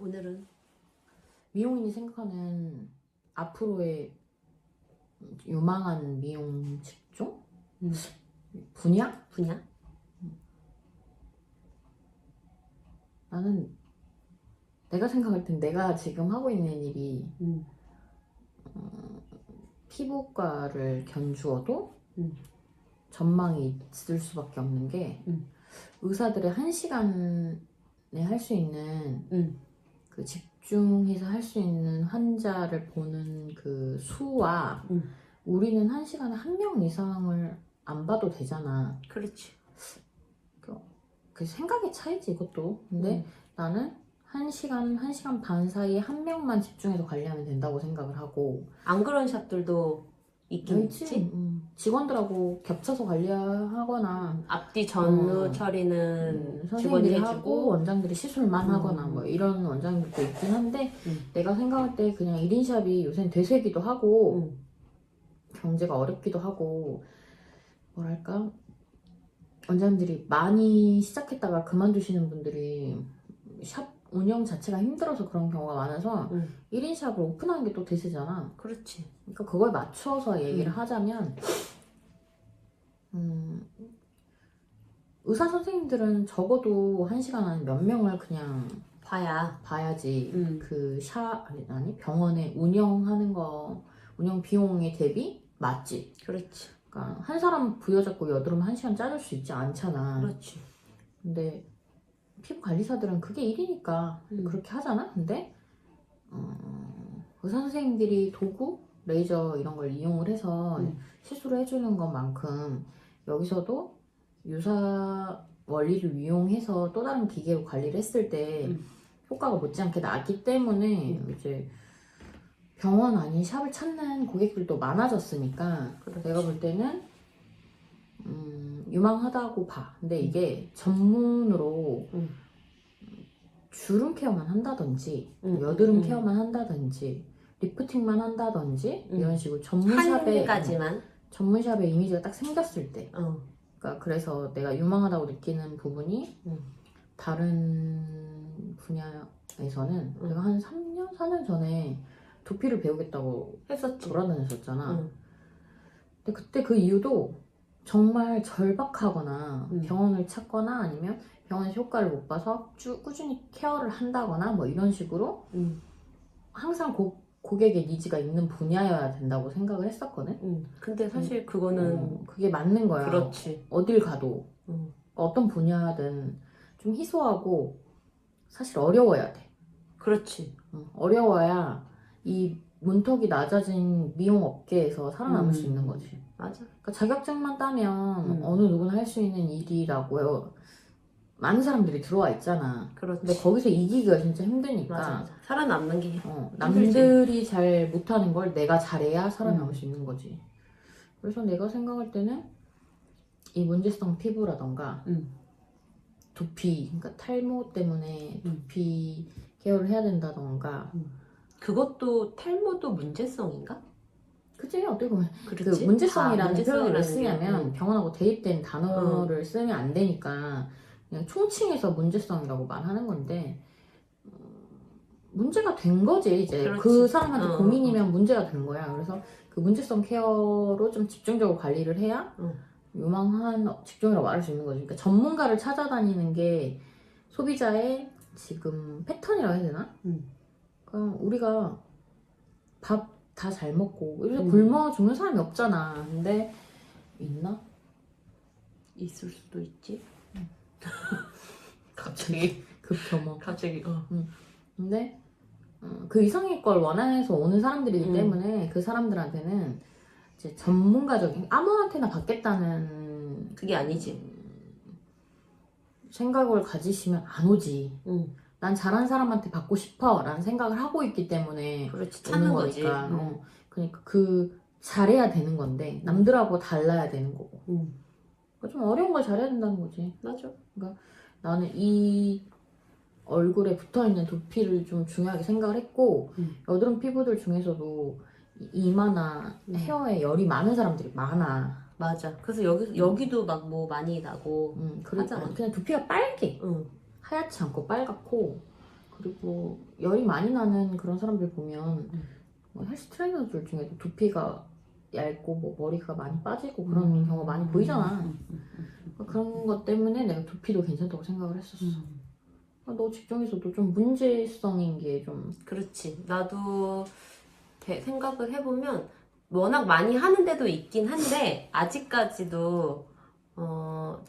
오늘은 미용인이 생각하는 앞으로의 유망한 미용 직종? 음. 분야? 분야? 나는 내가 생각할 땐 내가 지금 하고 있는 일이 음. 피부과를 견주어도 음. 전망이 있을 수밖에 없는 게 음. 의사들의 한 시간에 할 수 있는 음. 그 집중해서 할 수 있는 환자를 보는 그 수와 음. 우리는 한 시간에 한 명 이상을 안 봐도 되잖아. 그렇지. 그 생각의 차이지 이것도. 근데 음. 나는 한 시간, 한 시간 반 사이에 한 명만 집중해서 관리하면 된다고 생각을 하고 안 그런 샵들도 있긴 있지. 있지. 음, 직원들하고 겹쳐서 관리하거나 앞뒤 전후 어. 처리는 음, 직원이 선생님들이 하고 해주고 원장들이 시술만 음. 하거나 뭐 이런 원장들도 있긴 한데 음. 내가 생각할 때 그냥 1인 샵이 요새는 대세기도 하고 음. 경제가 어렵기도 하고 뭐랄까 원장님들이 많이 시작했다가 그만두시는 분들이 샵 운영 자체가 힘들어서 그런 경우가 많아서 음. 1인 샵을 오픈하는 게 또 대세잖아. 그렇지. 그러니까 그걸 맞춰서 얘기를 음. 하자면 음, 의사 선생님들은 적어도 한 시간 안에 몇 명을 그냥 봐야. 봐야지 음. 그샤 아니, 아니 병원에 운영하는 거 운영 비용에 대비 맞지. 그렇지. 그러니까 한 사람 부여잡고 여드름 한 시간 짜줄 수 있지 않잖아. 그렇지. 근데 피부 관리사들은 그게 일이니까 음. 그렇게 하잖아. 근데 어, 의사 선생님들이 도구, 레이저 이런 걸 이용을 해서 음. 시술을 해주는 것만큼 여기서도 유사 원리를 이용해서 또 다른 기계로 관리를 했을 때 음. 효과가 못지않게 나기 때문에 음. 이제 병원 아닌 샵을 찾는 고객들도 많아졌으니까 그렇지. 내가 볼 때는 음, 유망하다고 봐. 근데 이게 전문으로 음. 주름 케어만 한다든지 음, 여드름 음. 케어만 한다든지 리프팅만 한다든지 음. 이런 식으로 한 전문샵에 가지만. 전문샵의 이미지가 딱 생겼을 때 어. 그러니까 그래서 내가 유망하다고 느끼는 부분이 음. 다른 분야에서는 음. 내가 한 3년, 4년 전에 두피를 배우겠다고 했었지. 돌아다녔었잖아. 응. 근데 그때 그 이유도 정말 절박하거나 음. 병원을 찾거나 아니면 병원에서 효과를 못 봐서 쭉 꾸준히 케어를 한다거나 뭐 이런 식으로 응. 항상 고, 고객의 니즈가 있는 분야여야 된다고 생각을 했었거든. 응. 근데 사실 그거는 어, 그게 맞는 거야. 그렇지. 어딜 가도 응. 어떤 분야든 좀 희소하고 사실 어려워야 돼. 그렇지. 어, 어려워야 이 문턱이 낮아진 미용 업계에서 살아남을 음. 수 있는 거지. 맞아. 그러니까 자격증만 따면 음. 어느 누구나 할 수 있는 일이라고요. 많은 사람들이 들어와 있잖아. 그렇지. 근데 거기서 이기기가 진짜 힘드니까 맞아, 맞아. 살아남는 게 어. 남들이 잘 못하는 걸 내가 잘해야 살아남을 음. 수 있는 거지. 그래서 내가 생각할 때는 이 문제성 피부라던가 응. 두피, 그러니까 탈모 때문에 음. 두피 케어를 해야 된다던가 그것도 탈모도 문제성인가? 그치 어떻게 보면 그렇지. 그 문제성이라는 다 표현을 왜 문제성이라는 쓰냐면 게, 응. 병원하고 대입된 단어를 쓰면 안 되니까 그냥 총칭해서 문제성이라고 말하는 건데 음, 문제가 된 거지 이제 그렇지. 그 사람한테 어, 고민이면 문제가 된 거야 그래서 그 문제성 케어로 좀 집중적으로 관리를 해야 응. 유망한 직종이라고 말할 수 있는 거지 그러니까 전문가를 찾아다니는 게 소비자의 지금 패턴이라고 해야 되나? 응. 그러니까 우리가 밥 다 잘 먹고 요새 음. 굶어 죽는 사람이 없잖아. 근데 있나? 있을 수도 있지. 갑자기 급혐오. 갑자기 어. 근데 어, 그 이상의 걸 원해서 오는 사람들이기 음. 때문에 그 사람들한테는 이제 전문가적인 아무한테나 받겠다는 그게 아니지. 생각을 가지시면 안 오지. 응. 난 잘한 사람한테 받고 싶어 라는 생각을 하고 있기 때문에 그렇지. 찾는 거지. 거니까. 응. 어, 그러니까 그 잘해야 되는 건데 남들하고 달라야 되는 거고. 응. 그러니까 좀 어려운 걸 잘해야 된다는 거지. 맞아. 나는 이 얼굴에 붙어 있는 두피를 좀 중요하게 생각을 했고 음. 여드름 피부들 중에서도 이- 이마나 음. 헤어에 열이 많은 사람들이 많아. 맞아. 그래서 여기 여기도 막 뭐 많이 나고. 음, 그리고 하잖아. 그냥 두피가 빨개. 응. 하얗지 않고 빨갛고 그리고 열이 많이 나는 그런 사람들 보면 음. 뭐 헬스 트레이너들 중에도 두피가 얇고 뭐 머리가 많이 빠지고 그런 음. 경우가 많이 보이잖아. 음, 음, 음, 그런 것 때문에 내가 두피도 괜찮다고 생각을 했었어. 음. 아, 너 직종에서도 좀 문제성인 게 좀 그렇지. 나도 대- 생각을 해보면 워낙 많이 하는 데도 있긴 한데 아직까지도 어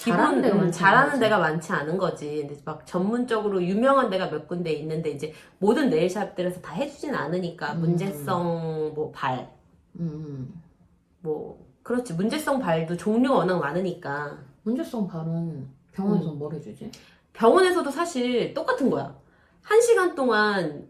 잘하는 기본, 데가 음, 많지 잘하는 않은 데가 많지 않은 거지. 근데 막 전문적으로 유명한 데가 몇 군데 있는데 이제 모든 네일샵들에서 다 해주진 않으니까 음. 문제성 뭐 발, 음, 뭐 그렇지 문제성 발도 종류가 워낙 많으니까 문제성 발은 병원에서 뭘 해주지? 병원에서도 사실 똑같은 거야. 한 시간 동안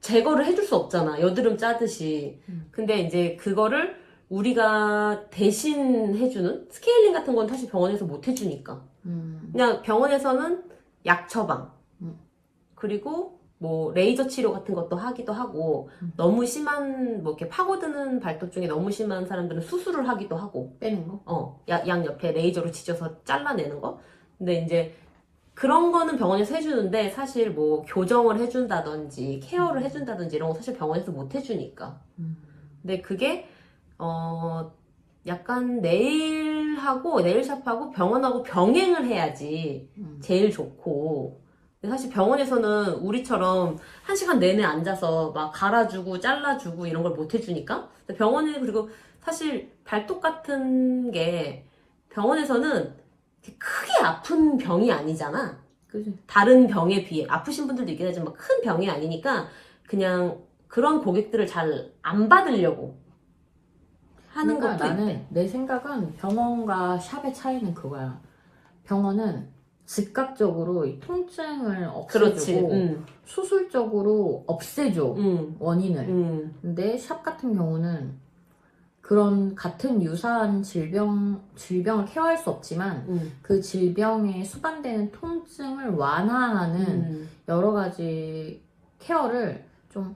제거를 해줄 수 없잖아. 여드름 짜듯이. 음. 근데 이제 그거를 우리가 대신 해주는 스케일링 같은 건 사실 병원에서 못 해주니까. 음, 그냥 병원에서는 약 처방. 음. 그리고 뭐 레이저 치료 같은 것도 하기도 하고 음. 너무 심한 뭐 이렇게 파고드는 발톱 중에 너무 심한 사람들은 수술을 하기도 하고 빼는 거? 어, 야- 양 옆에 레이저로 지져서 잘라내는 거. 근데 이제 그런 거는 병원에서 해주는데 사실 뭐 교정을 해준다든지 케어를 해준다든지 이런 거 사실 병원에서 못 해주니까. 음. 근데 그게 어 약간 네일하고 네일샵하고 병원하고 병행을 해야지 음. 제일 좋고. 사실 병원에서는 우리처럼 한 시간 내내 앉아서 막 갈아주고 잘라주고 이런 걸 못 해주니까. 병원에 그리고 사실 발톱 같은 게 병원에서는 크게 아픈 병이 아니잖아. 그지? 다른 병에 비해 아프신 분들도 있긴 하지만 큰 병이 아니니까 그냥 그런 고객들을 잘 안 받으려고 하는 그러니까 것도 나는 있대. 내 생각은 병원과 샵의 차이는 그거야. 병원은 즉각적으로 이 통증을. 없애주고 응, 수술적으로 없애줘 응, 원인을. 응, 근데 샵 같은 경우는 그런 같은 유사한 질병 질병을 케어할 수 없지만 응, 그 질병에 수반되는 통증을 완화하는 응. 여러 가지 케어를 좀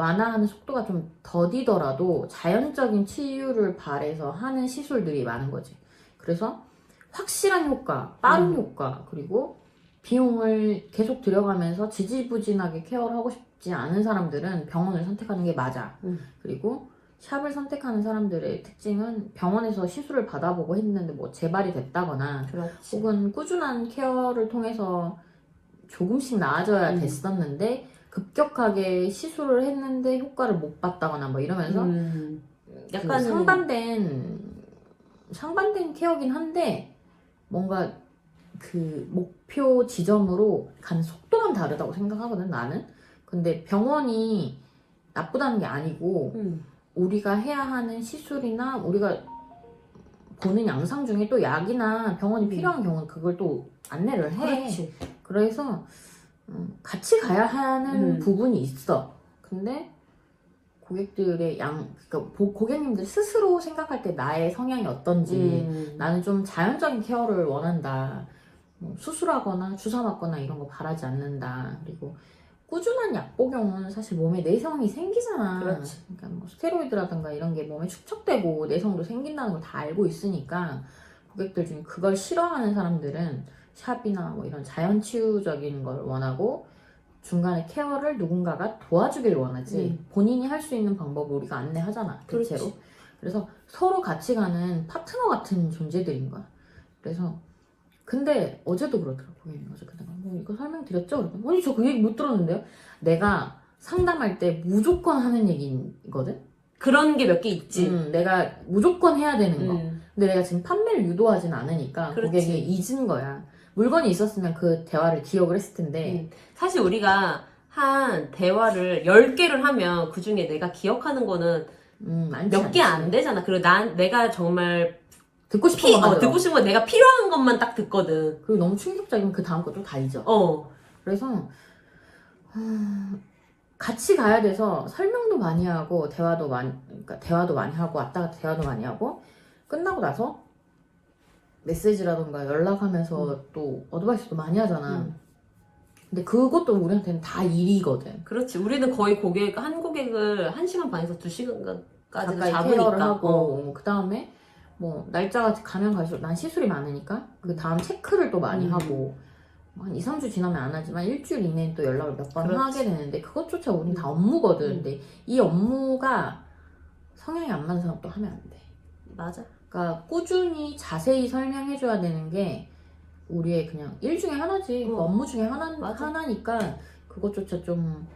완화하는 속도가 좀 더디더라도 자연적인 치유를 바래서 하는 시술들이 많은 거지. 그래서 확실한 효과, 빠른 음. 효과, 그리고 비용을 계속 들여가면서 지지부진하게 케어를 하고 싶지 않은 사람들은 병원을 선택하는 게 맞아. 음. 그리고 샵을 선택하는 사람들의 특징은 병원에서 시술을 받아보고 했는데 뭐 재발이 됐다거나 그렇지. 혹은 꾸준한 케어를 통해서 조금씩 나아져야 음. 됐었는데 급격하게 시술을 했는데 효과를 못 봤다거나 뭐 이러면서 음, 그 약간 상반된 상반된 케어긴 한데 뭔가 그 목표 지점으로 가는 속도만 다르다고 생각하거든 나는 근데 병원이 나쁘다는 게 아니고 음, 우리가 해야 하는 시술이나 우리가 보는 양상 중에 또 약이나 병원이 음. 필요한 경우는 그걸 또 안내를 해. 그렇지. 그래서 음, 같이 가야 하는 음. 부분이 있어. 근데 고객들의 양, 그러니까 보- 고객님들 스스로 생각할 때 나의 성향이 어떤지 음, 나는 좀 자연적인 케어를 원한다. 뭐 수술하거나 주사 맞거나 이런 거 바라지 않는다. 그리고 꾸준한 약 복용은 사실 몸에 내성이 생기잖아. 그렇지. 그러니까 뭐 스테로이드라든가 이런 게 몸에 축적되고 내성도 생긴다는 걸 다 알고 있으니까 고객들 중에 그걸 싫어하는 사람들은 샵이나 뭐 이런 자연 치유적인 걸 원하고 중간에 케어를 누군가가 도와주길 원하지 음. 본인이 할 수 있는 방법을 우리가 안내하잖아. 대체로 그래서 서로 같이 가는 파트너 같은 존재들인 거야 그래서 근데 어제도 그러더라고 고객님 어제 내가 뭐 이거 설명드렸죠? 그랬더니 아니 저 그 얘기 못 들었는데요 내가 상담할 때 무조건 하는 얘기거든 그런 게 몇 개 있지. 음, 내가 무조건 해야 되는 거 음, 근데 내가 지금 판매를 유도하진 않으니까 그렇지. 고객이 잊은 거야 물건이 있었으면 그 대화를 기억을 했을 텐데 음. 사실 우리가 한 대화를 10개를 하면 그 중에 내가 기억하는 거는 음, 몇 개. 안 되잖아. 그리고 난 내가 정말 듣고 싶은 피, 것만 어. 듣고 싶은 건 내가 필요한 것만 딱 듣거든. 그리고 너무 충격적이면 그 다음 것도 다 잊어. 어. 그래서 음, 같이 가야 돼서 설명도 많이 하고 대화도 많이 그러니까 대화도 많이 하고 왔다 갔다 대화도 많이 하고 끝나고 나서 메시지라던가 연락하면서 또 어드바이스도 많이 하잖아. 음. 근데 그것도 우리한테는 다 일이거든. 그렇지. 우리는 거의 고객, 한 고객을 1시간 반에서 2시간까지도 가까이 잡으니까. 케어를 하고 어. 그 다음에 뭐 날짜가 가면 갈수록 난 시술이 많으니까 그 다음 체크를 또 많이 음. 하고 한 2, 3주 지나면 안 하지만 일주일 이내에 또 연락을 몇 번. 하게 되는데 그것조차 우린 다 업무거든. 음. 근데 이 업무가 성향이 안 맞는 사람 또 하면 안 돼. 맞아. 그러니까 꾸준히 자세히 설명해줘야 되는 게 우리의 그냥 일 중에 하나지 그 어. 업무 중에 하나, 맞아. 하나니까 그것조차 좀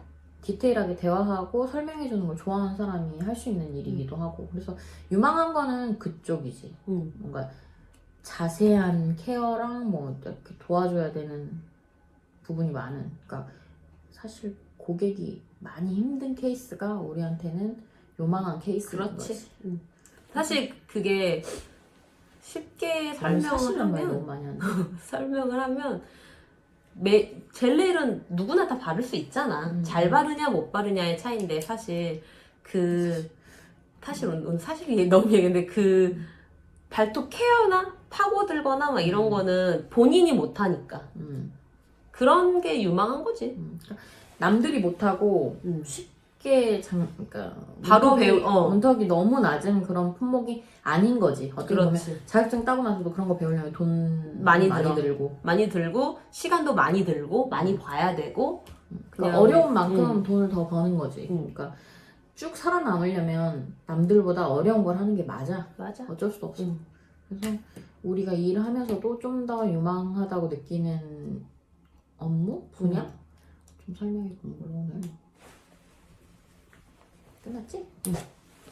디테일하게 대화하고 설명해주는 걸 좋아하는 사람이 할 수 있는 일이기도 하고 그래서 유망한 거는 그쪽이지 응. 뭔가 자세한 케어랑 뭐 이렇게 도와줘야 되는 부분이 많은 그러니까 사실 고객이 많이 힘든 케이스가 우리한테는 요망한 케이스인 그렇지. 거지 응. 사실 그게 쉽게 설명을 하면 많이 설명을 하면 매, 젤레일은 누구나 다 바를 수 있잖아. 음. 잘 바르냐 못 바르냐의 차이인데 사실 그 사실 오늘 오늘 사실 얘 너무 얘기했는데 그 발톱 케어나 파고들거나 막 이런 음. 거는 본인이 못하니까 음. 그런 게 유망한 거지. 음, 그러니까 남들이 못하고 음. 쉽게 장, 그러니까 바로 배우- 어. 문턱이 너무 낮은 그런 품목이 아닌 거지. 어떻게 보면 그렇지. 자격증 따고 나서도 그런 거 배우려면 돈 많이 많이 들어. 들고 많이 들고 시간도 많이 들고 많이 봐야 되고 그러니까 어려운 만큼 음. 돈을 더 버는 거지. 음. 그러니까 쭉 살아남으려면 남들보다 어려운 걸 하는 게 맞아. 맞아. 어쩔 수 없어. 음. 그래서 우리가 일을 하면서도 좀 더 유망하다고 느끼는 업무 분야 음. 좀 설명해 보는 걸로 오늘 끝났지? 응.